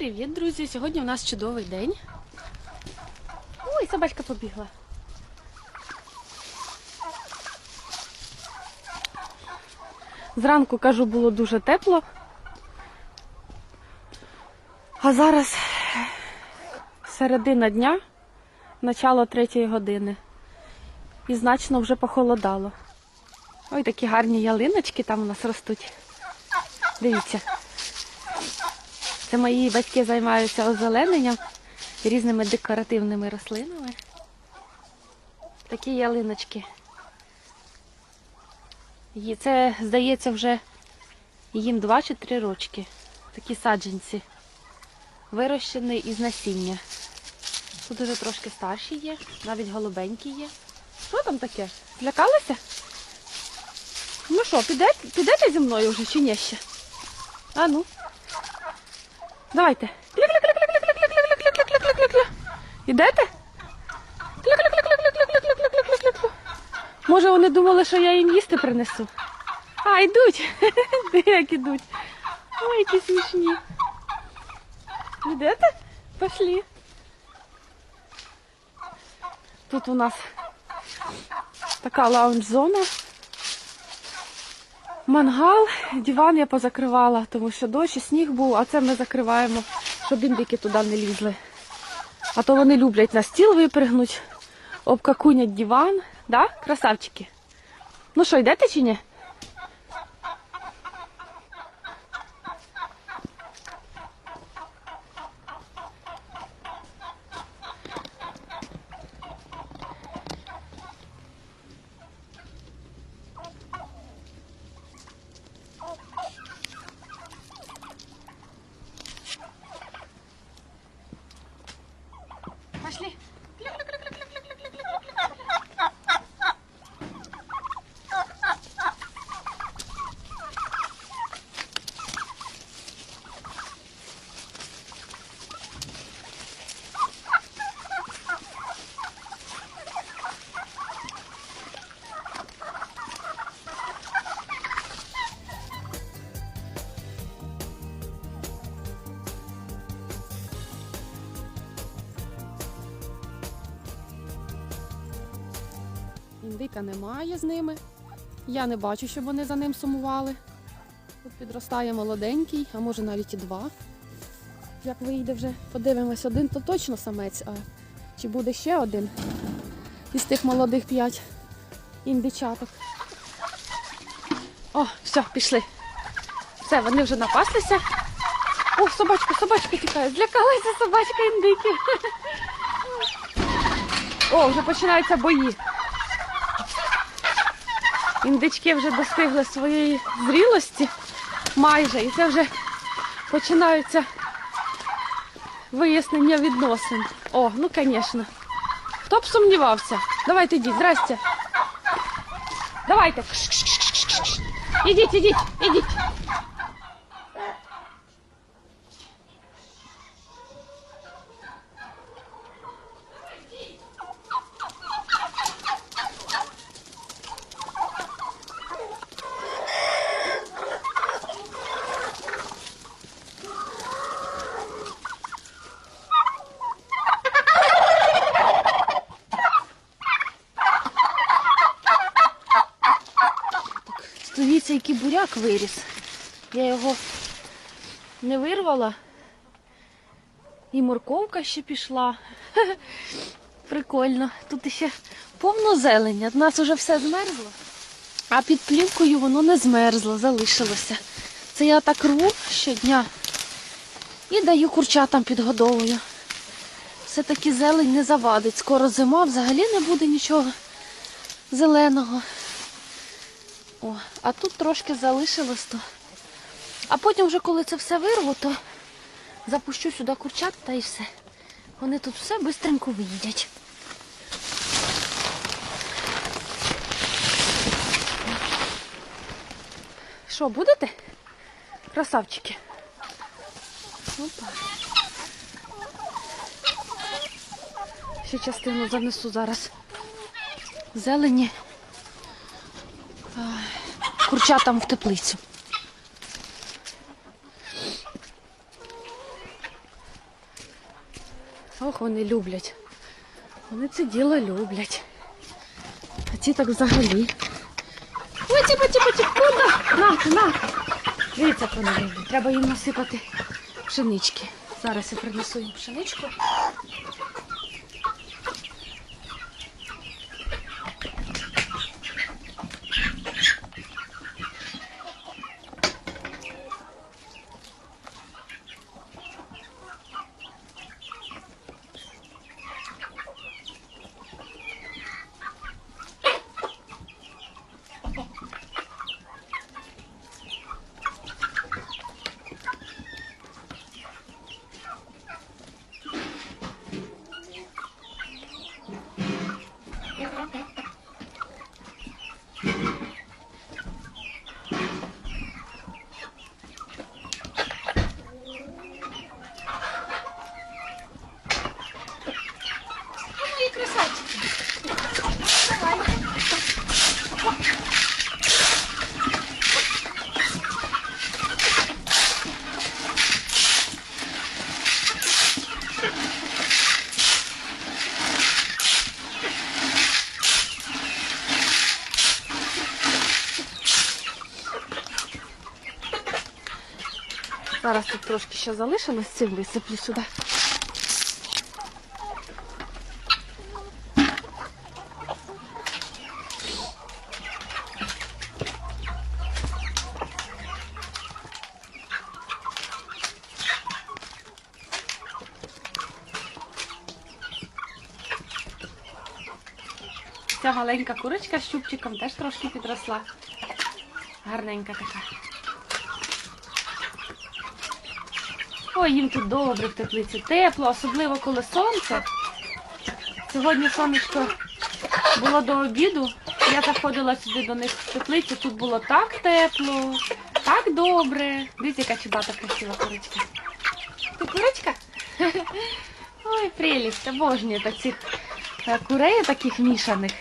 Привіт, друзі! Сьогодні у нас чудовий день. Ой, собачка побігла. Зранку, кажу, було дуже тепло. А зараз середина дня, начало третьої години. І значно вже похолодало. Ой, такі гарні ялиночки там у нас ростуть. Дивіться. Це мої батьки займаються озелененням різними декоративними рослинами. Такі ялиночки. Є- Це, здається, вже їм два чи три рочки. Такі саджанці. Вирощені із насіння. Тут уже трошки старші є, навіть голубенькі є. Що там таке? Злякалися? Ну що, підете, підете зі мною вже чи ні ще? А ну. Давайте. Ідете? Може, вони думали, що я їм їсти принесу. А, йдуть. Як ідуть. Ой, які смішні. Йдете? Пошлі. Тут у нас така лаунж-зона. Мангал, диван я позакривала, тому що дощ і сніг був, а це ми закриваємо, щоб індики туди не лізли. А то вони люблять на стіл випригнуть, обкакунять диван, да? Красавчики. Ну що, йдете чи ні? Індика немає з ними. Я не бачу, щоб вони за ним сумували. Тут підростає молоденький, а може навіть і два. Як вийде вже, подивимось, один, то точно самець, а чи буде ще один із тих молодих п'ять індичаток. О, все, пішли. Все, вони вже напаслися. О, собачка, собачка тікає. Злякалася собачка індиків. О, вже починаються бої. Індички вже достигли своєї зрілості майже, і це вже починаються вияснення відносин. О, ну звісно. Хто б сумнівався? Давайте йдіть, здрасте. Давайте. Ідіть, ідіть, ідіть. Дивіться, який буряк виріс. Я його не вирвала. І морковка ще пішла. Прикольно. Тут ще повно зелення. У нас вже все змерзло. А під плівкою воно не змерзло, залишилося. Це я так рву щодня і даю курчатам підгодовую. Все-таки зелень не завадить. Скоро зима, взагалі не буде нічого зеленого. О, а тут трошки залишилось то. А потім вже коли це все вирву, то запущу сюди курчат та і все. Вони тут все швидко виїдять. Що, будете? Красавчики. Опа. Ще частину занесу зараз. Зелені курчатам в теплицю. як вони люблять. Вони це діло люблять. А ці так взагалі. Ой, тіпа, тіпа, куди? На, на. Дивіться, як. Треба їм насипати пшенички. Зараз я принесу їм пшеничку. Мої красавчики. Зараз тут трошки ще залишилось, цим висиплю сюди. Ця маленька курочка з щупчиком теж трошки підросла. Гарненька така. Ой, їм тут добре в теплиці. Тепло, особливо коли сонце. Сьогодні сонечко було до обіду. Я заходила сюди до них в теплицю. Тут було так тепло, так добре. Дивіться, яка чудата красива курочка. Ти курочка? Ой, прелість, обожнюю таких е, курей таких мішаних.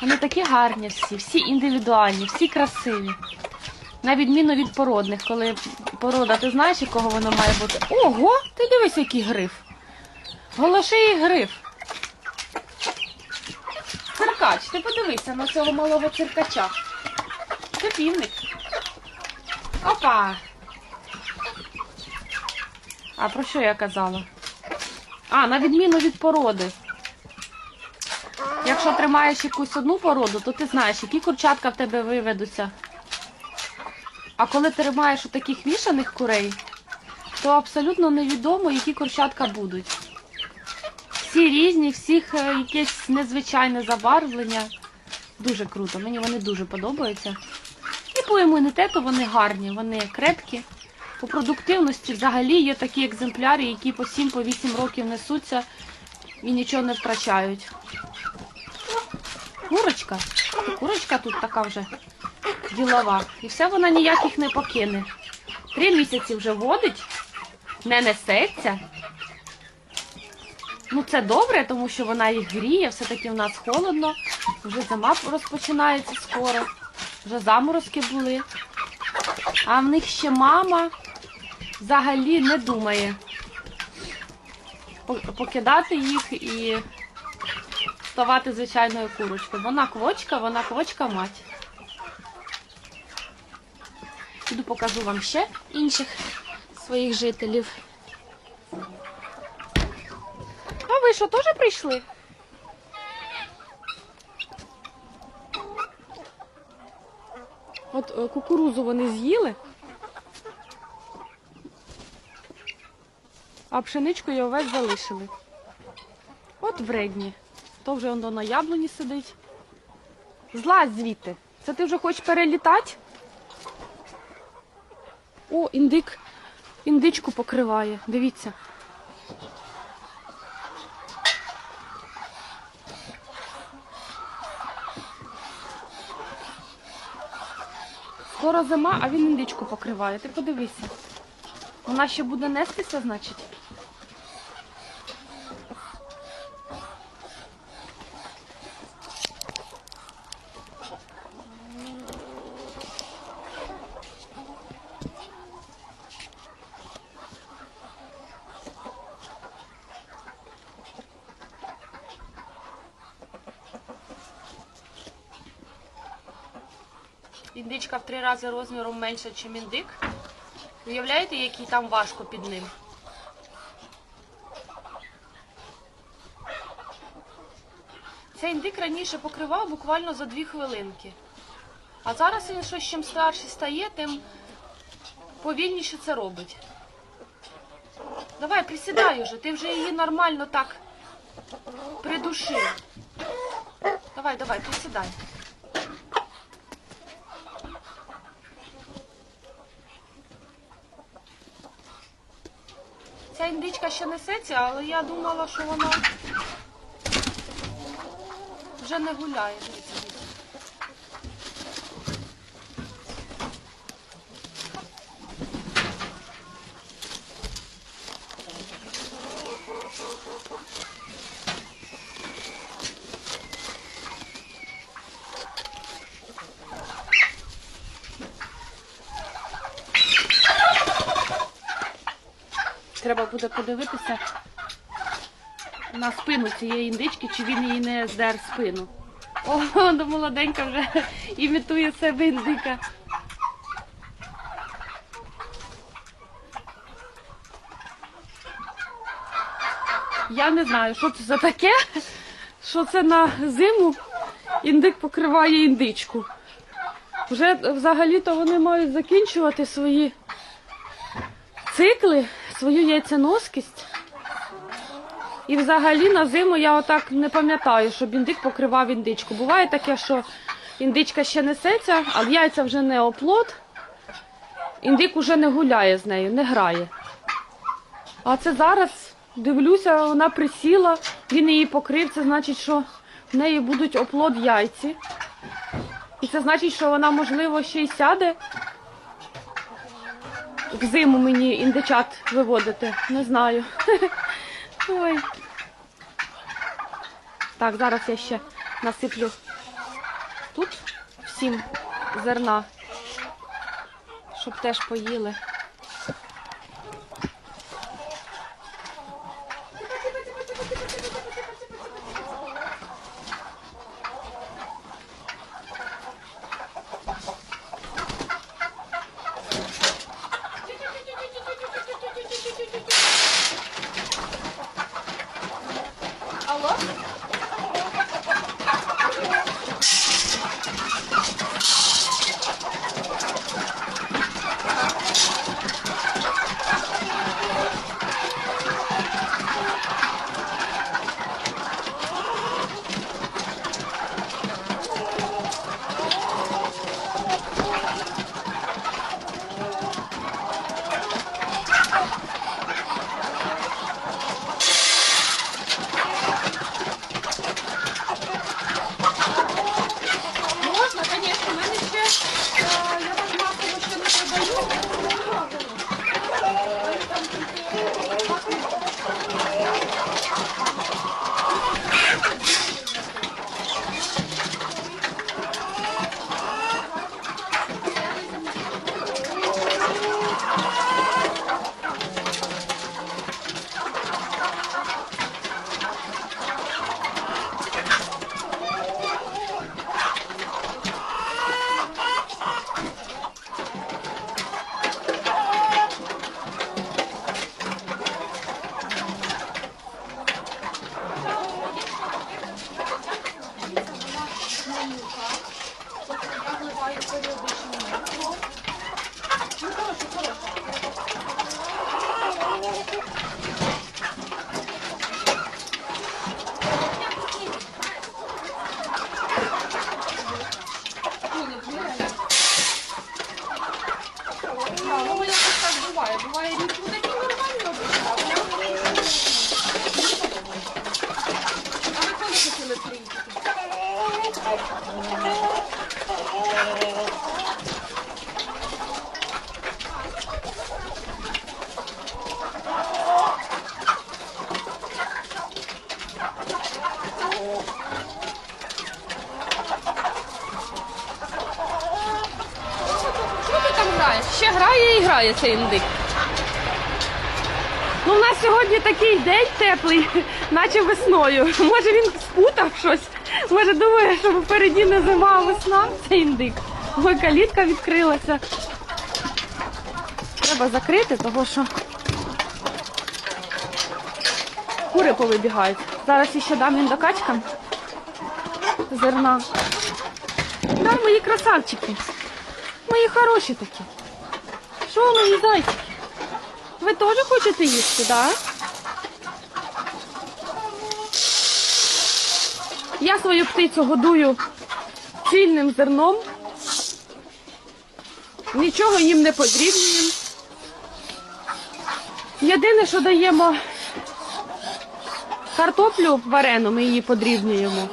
Вони такі гарні всі, всі індивідуальні, всі красиві. На відміну від породних, коли порода, ти знаєш, якого воно має бути? Ого, ти дивись, який гриф. Голоший гриф. Циркач, ти подивися на цього малого циркача. Це півник. Опа. А про що я казала? А, на відміну від породи. Якщо тримаєш якусь одну породу, то ти знаєш, які курчатка в тебе виведуться. А коли тримаєш у таких вішаних курей, то абсолютно невідомо, які курчатка будуть. Всі різні, всіх е, якесь незвичайне забарвлення. Дуже круто, мені вони дуже подобаються. І по імунітету вони гарні, вони крепкі. По продуктивності взагалі є такі екземпляри, які по 7-8 років несуться і нічого не втрачають. Курочка. Курочка тут така вже ділова. І все вона ніяких не покине. Три місяці вже водить, не несеться. Ну це добре, тому що вона їх гріє, все-таки в нас холодно. Вже зима розпочинається скоро. Вже заморозки були. А в них ще мама взагалі не думає покидати їх і ставати звичайною курочкою. Вона квочка, вона квочка мать. Піду покажу вам ще інших своїх жителів. А ви що, теж прийшли? От е, кукурузу вони з'їли. А пшеничку і овець залишили. От вредні. То вже воно на яблуні сидить. Злазь звідти. Це ти вже хочеш перелітати? О, індик. Індичку покриває. Дивіться. Скоро зима, а він індичку покриває. Ти подивися. Вона ще буде нестися, значить. Індичка в три рази розміром менша, ніж індик. Уявляєте, який там важко під ним? Цей індик раніше покривав буквально за дві хвилинки. А зараз він щось чим старший стає, тим повільніше це робить. Давай, присідай уже, ти вже її нормально так придушив. Давай, давай, присідай. Ця індичка ще несеться, але я думала, що вона вже не гуляє. Дивіться, Треба буде подивитися на спину цієї індички, чи він їй не здер спину. О, до молоденька вже імітує себе індика. Я не знаю, що це за таке, що це на зиму індик покриває індичку. Вже взагалі-то вони мають закінчувати свої цикли, свою яйценоскість. І взагалі на зиму я отак не пам'ятаю, щоб індик покривав індичку. Буває таке, що індичка ще несеться, а яйця вже не оплод. Індик уже не гуляє з нею, не грає. А це зараз дивлюся, вона присіла, він її покрив. Це значить, що в неї будуть оплод яйці. І це значить, що вона, можливо, ще й сяде в зиму мені індичат виводити. Не знаю. Ой. Так, зараз я ще насиплю тут всім зерна, щоб теж поїли. Ще грає і грає цей індик. Ну, у нас сьогодні такий день теплий, наче весною. Може він спутав щось. Може думає, що попереді не зима, а весна цей індик. Ой, калітка відкрилася. Треба закрити, того що кури повибігають. Зараз ще дам їм до качкам зерна. Да, мої красавчики. Мої хороші такі. Що, мої зайчики? Ви теж хочете їсти, так? Я свою птицю годую цільним зерном. Нічого їм не подрібнюємо. Єдине, що даємо картоплю варену, ми її подрібнюємо.